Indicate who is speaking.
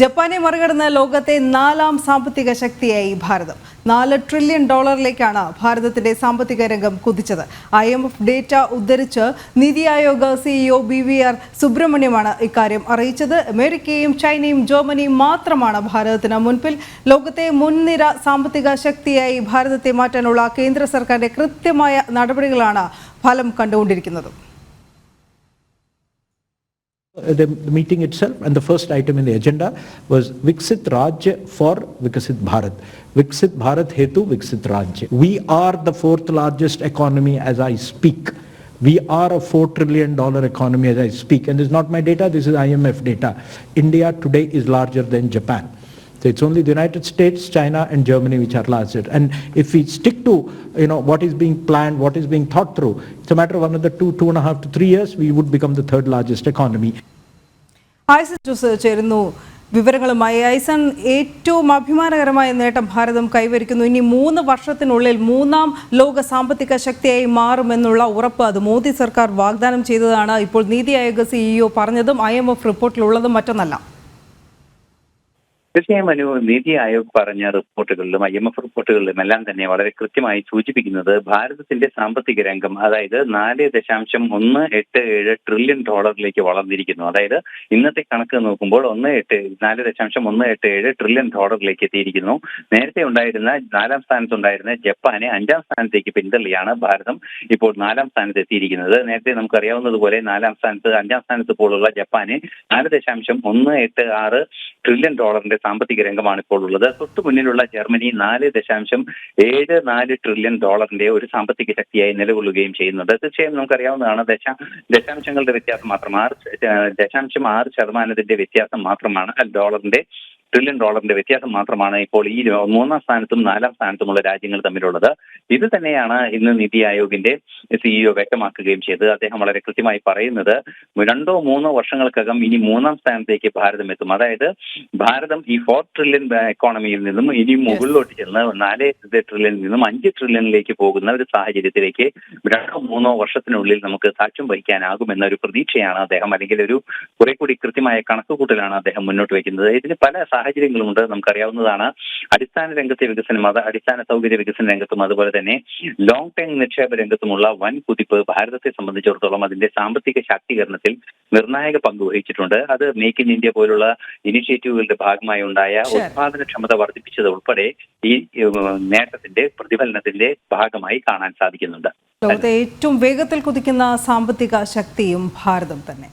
Speaker 1: ജപ്പാനെ മറികടന്ന് ലോകത്തെ നാലാം സാമ്പത്തിക ശക്തിയായി ഭാരതം. നാല് ട്രില്യൺ ഡോളറിലേക്കാണ് ഭാരതത്തിന്റെ സാമ്പത്തിക രംഗം കുതിച്ചത്. ഐ എം എഫ് ഡേറ്റ ഉദ്ധരിച്ച് NITI Aayog CEO B V R സുബ്രഹ്മണ്യമാണ് ഇക്കാര്യം അറിയിച്ചത്. അമേരിക്കയും ചൈനയും ജർമ്മനിയും മാത്രമാണ് ഭാരതത്തിന് മുൻപിൽ ലോകത്തെ മുൻനിര സാമ്പത്തിക ശക്തിയായി ഭാരതത്തെ മാറ്റാനുള്ള കേന്ദ്ര സർക്കാരിന്റെ കൃത്യമായ നടപടികളാണ് ഫലം കണ്ടുകൊണ്ടിരിക്കുന്നത്.
Speaker 2: Uh, the the meeting itself and the first item in the agenda was Viksit Rajya for Vikasit Bharat. Viksit Bharat Hetu Viksit Rajya. We are the fourth largest economy as I speak. We are a $4 trillion economy as I speak. And this is not my data, this is IMF data. India today is larger than Japan. So it's only the United States, China and Germany which are larger. And if we stick to, you know, what is being planned, what is being thought through, it's a matter of another two, two and a half to three years, we would become the third largest economy.
Speaker 1: ഐസൻ ജോസ് ചേരുന്നു. വിവരങ്ങളുമായി ഐസൺ ഏറ്റവും അഭിമാനകരമായ നേട്ടം ഭാരതം കൈവരിക്കുന്നു. ഇനി മൂന്ന് വർഷത്തിനുള്ളിൽ മൂന്നാം ലോക സാമ്പത്തിക ശക്തിയായി മാറുമെന്നുള്ള ഉറപ്പ് അത് മോദി സർക്കാർ വാഗ്ദാനം ചെയ്തതാണ്. ഇപ്പോൾ നീതി ആയോഗ് സിഇഒ പറഞ്ഞതും ഐ എം എഫ് റിപ്പോർട്ടിലുള്ളതും മറ്റൊന്നല്ല.
Speaker 3: തീർച്ചയായും അനു നീതി ആയോഗ് പറഞ്ഞ റിപ്പോർട്ടുകളിലും ഐ എം എഫ് റിപ്പോർട്ടുകളിലും എല്ലാം തന്നെ വളരെ കൃത്യമായി സൂചിപ്പിക്കുന്നത് ഭാരതത്തിന്റെ സാമ്പത്തിക രംഗം അതായത് നാല് ദശാംശം ഒന്ന് എട്ട് ഏഴ് ട്രില്യൺ ഡോളറിലേക്ക് വളർന്നിരിക്കുന്നു. അതായത് ഇന്നത്തെ കണക്ക് നോക്കുമ്പോൾ ഒന്ന് എട്ട് നാല് ദശാംശം ഒന്ന് എട്ട് ഏഴ് ട്രില്യൺ ഡോളറിലേക്ക് എത്തിയിരിക്കുന്നു. നേരത്തെ ഉണ്ടായിരുന്ന നാലാം സ്ഥാനത്തുണ്ടായിരുന്ന ജപ്പാനെ അഞ്ചാം സ്ഥാനത്തേക്ക് പിന്തള്ളിയാണ് ഭാരതം ഇപ്പോൾ നാലാം സ്ഥാനത്ത് എത്തിയിരിക്കുന്നത്. നേരത്തെ നമുക്കറിയാവുന്നതുപോലെ നാലാം സ്ഥാനത്ത് അഞ്ചാം സ്ഥാനത്ത് പോലുള്ള ജപ്പാനെ നാല് ദശാംശം ഒന്ന് എട്ട് ആറ് ട്രില്യൺ ഡോളറിന്റെ സാമ്പത്തിക രംഗമാണ് ഇപ്പോൾ ഉള്ളത്. തൊട്ടു മുന്നിലുള്ള ജർമ്മനി നാല് ദശാംശം ഏഴ് നാല് ട്രില്യൺ ഡോളറിന്റെ ഒരു സാമ്പത്തിക ശക്തിയായി നിലകൊള്ളുകയും ചെയ്യുന്നുണ്ട്. തീർച്ചയായും നമുക്കറിയാവുന്നതാണ് ദശാ ദശാംശങ്ങളുടെ വ്യത്യാസം മാത്രം ആറ് ദശാംശം ആറ് ശതമാനത്തിന്റെ വ്യത്യാസം മാത്രമാണ് ഡോളറിന്റെ ട്രില്യൺ ഡോളറിന്റെ വ്യത്യാസം മാത്രമാണ് ഇപ്പോൾ ഈ മൂന്നാം സ്ഥാനത്തും നാലാം സ്ഥാനത്തുമുള്ള രാജ്യങ്ങൾ തമ്മിലുള്ളത്. ഇത് തന്നെയാണ് ഇന്ന് നീതി ആയോഗിന്റെ സിഇഒ വ്യക്തമാക്കുകയും ചെയ്തത്. അദ്ദേഹം വളരെ കൃത്യമായി പറയുന്നത് രണ്ടോ മൂന്നോ വർഷങ്ങൾക്കകം ഇനി മൂന്നാം സ്ഥാനത്തേക്ക് ഭാരതം എത്തും. അതായത് ഭാരതം ഈ ഫോർ ട്രില്യൺ എക്കോണമിയിൽ നിന്നും ഇനി മുകളിലോട്ട് ചെന്ന് നാല് ട്രില്യണിൽ നിന്നും അഞ്ച് ട്രില്യണിലേക്ക് പോകുന്ന ഒരു സാഹചര്യത്തിലേക്ക് രണ്ടോ മൂന്നോ വർഷത്തിനുള്ളിൽ നമുക്ക് സാക്ഷ്യം വഹിക്കാനാകുമെന്ന ഒരു പ്രതീക്ഷയാണ് അദ്ദേഹം അല്ലെങ്കിൽ ഒരു കുറെ കൂടി കൃത്യമായ കണക്കുകൂട്ടലാണ് അദ്ദേഹം മുന്നോട്ട് വയ്ക്കുന്നത്. ഇതിന് പല സാഹചര്യങ്ങളുമുണ്ട് നമുക്കറിയാവുന്നതാണ്. അടിസ്ഥാന രംഗത്തെ വികസനം അത് അടിസ്ഥാന സൗകര്യ വികസന രംഗത്തും അതുപോലെ തന്നെ ലോങ് ടൈം നിക്ഷേപ രംഗത്തുമുള്ള വൻ കുതിപ്പ് ഭാരതത്തെ സംബന്ധിച്ചിടത്തോളം അതിന്റെ സാമ്പത്തിക ശാക്തീകരണത്തിൽ നിർണായക പങ്ക് വഹിച്ചിട്ടുണ്ട്. അത് മേക്ക് ഇൻ ഇന്ത്യ പോലുള്ള ഇനിഷ്യേറ്റീവുകളുടെ ഭാഗമായി ഉണ്ടായ. ഉത്പാദനക്ഷമത വർദ്ധിപ്പിച്ചത് ഉൾപ്പെടെ ഈ നേട്ടത്തിന്റെ പ്രതിഫലനത്തിന്റെ ഭാഗമായി കാണാൻ സാധിക്കുന്നുണ്ട്.
Speaker 1: ലോകത്തെ ഏറ്റവും വേഗത്തിൽ കുതിക്കുന്ന സാമ്പത്തിക ശക്തിയും ഭാരതം തന്നെ.